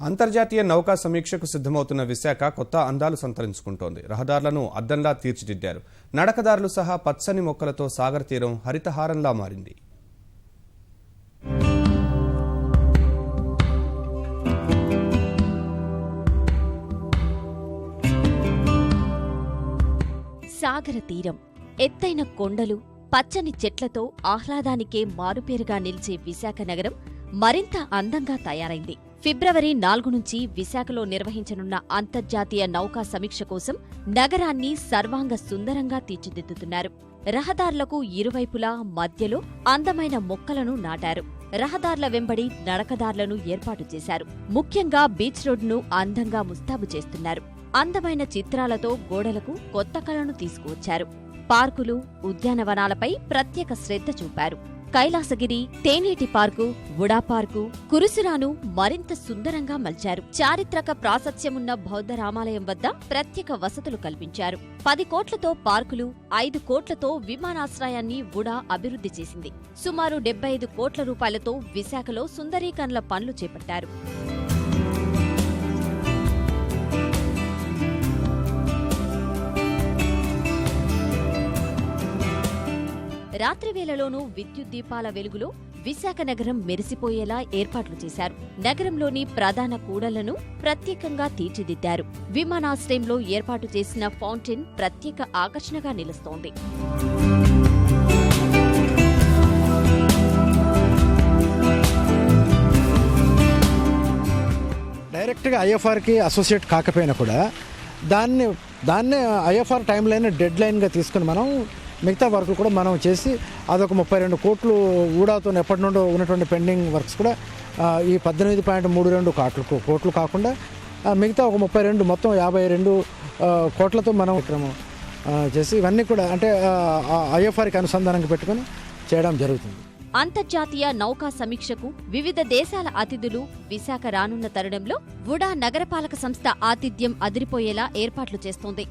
అంతర్జాతీయ నౌకా సమీక్షకు సిద్ధమవుతున్న విశాఖ కొత్త అందాలు సంతరించుకుంటోంది. రహదారులను అద్దంలా తీర్చిదిద్దారు. నడకదారులు సహా పచ్చని మొక్కలతో సాగర్ తీరం హరితహారంలా మారింది. సాగర తీరం. ఎత్తైన కొండలు పచ్చని చెట్లతో ఆహ్లాదానికే మారుపేరుగా నిలిచే విశాఖ నగరం మరింత అందంగా తయారైంది. ఫిబ్రవరి నాలుగు నుంచి విశాఖలో నిర్వహించనున్న అంతర్జాతీయ నౌకా సమీక్ష కోసం నగరాన్ని సర్వాంగ సుందరంగా తీర్చిదిద్దుతున్నారు. రహదారులకు ఇరువైపులా మధ్యలో అందమైన మొక్కలను నాటారు. రహదార్ల వెంబడి నడకదారులను ఏర్పాటు చేశారు. ముఖ్యంగా బీచ్ రోడ్డును అందంగా ముస్తాబు చేస్తున్నారు. అందమైన చిత్రాలతో గోడలకు కొత్త కళను తీసుకువచ్చారు. పార్కులు ఉద్యానవనాలపై ప్రత్యేక శ్రద్ధ చూపారు. కైలాసగిరి తేనేటి పార్కు వుడా పార్కు కురుసురాను మరింత సుందరంగా మలిచారు. చారిత్రక ప్రాశస్త్యమున్న బౌద్ధ రామాలయం వద్ద ప్రత్యేక వసతులు కల్పించారు. పది కోట్లతో పార్కులు ఐదు కోట్లతో విమానాశ్రయాన్ని వుడా అభివృద్ధి చేసింది. సుమారు డెబ్బై ఐదు కోట్ల రూపాయలతో విశాఖలో సుందరీకరణల పనులు చేపట్టారు. రాత్రి వేళలోనూ విద్యుత్ దీపాల వెలుగులో విశాఖ నగరం మెరిసిపోయేలా ఏర్పాట్లు చేశారు. నగరంలోని ప్రధాన కూడళ్ళను ప్రత్యేకంగా తీర్చిదిద్దారు. విమానాశ్రయంలో ఏర్పాటు చేసిన ఫౌంటైన్ ప్రత్యేక ఆకర్షణగా నిలుస్తోంది. డైరెక్ట్గా ఐఎఫ్ఆర్కి అసోసియేట్ కాకపోయినా కూడా దాన్ని దాన్నే ఐఎఫ్ఆర్ టైం లైన్ డెడ్ లైన్గా తీసుకుని మనం మిగతా వర్క్ కూడా మనం చేసి అదొక ముప్పై రెండు కోట్లు ఊడాతో ఎప్పటి నుండో ఉన్నటువంటి పెండింగ్ వర్క్స్ కూడా ఈ పద్దెనిమిది పాయింట్ మూడు రెండు కోట్లు కోట్లు కాకుండా మిగతా ఒక ముప్పై రెండు మొత్తం యాభై రెండు కోట్లతో మనం విక్రమం చేసి ఇవన్నీ కూడా అంటే ఐఎఫ్ఆర్కి అనుసంధానంగా పెట్టుకొని చేయడం జరుగుతుంది. అంతర్జాతీయ నౌకా సమీక్షకు వివిధ దేశాల అతిథులు విశాఖ రానున్న తరుణంలో వుడా నగరపాలక సంస్థ ఆతిథ్యం అదిరిపోయేలా ఏర్పాట్లు చేస్తోంది.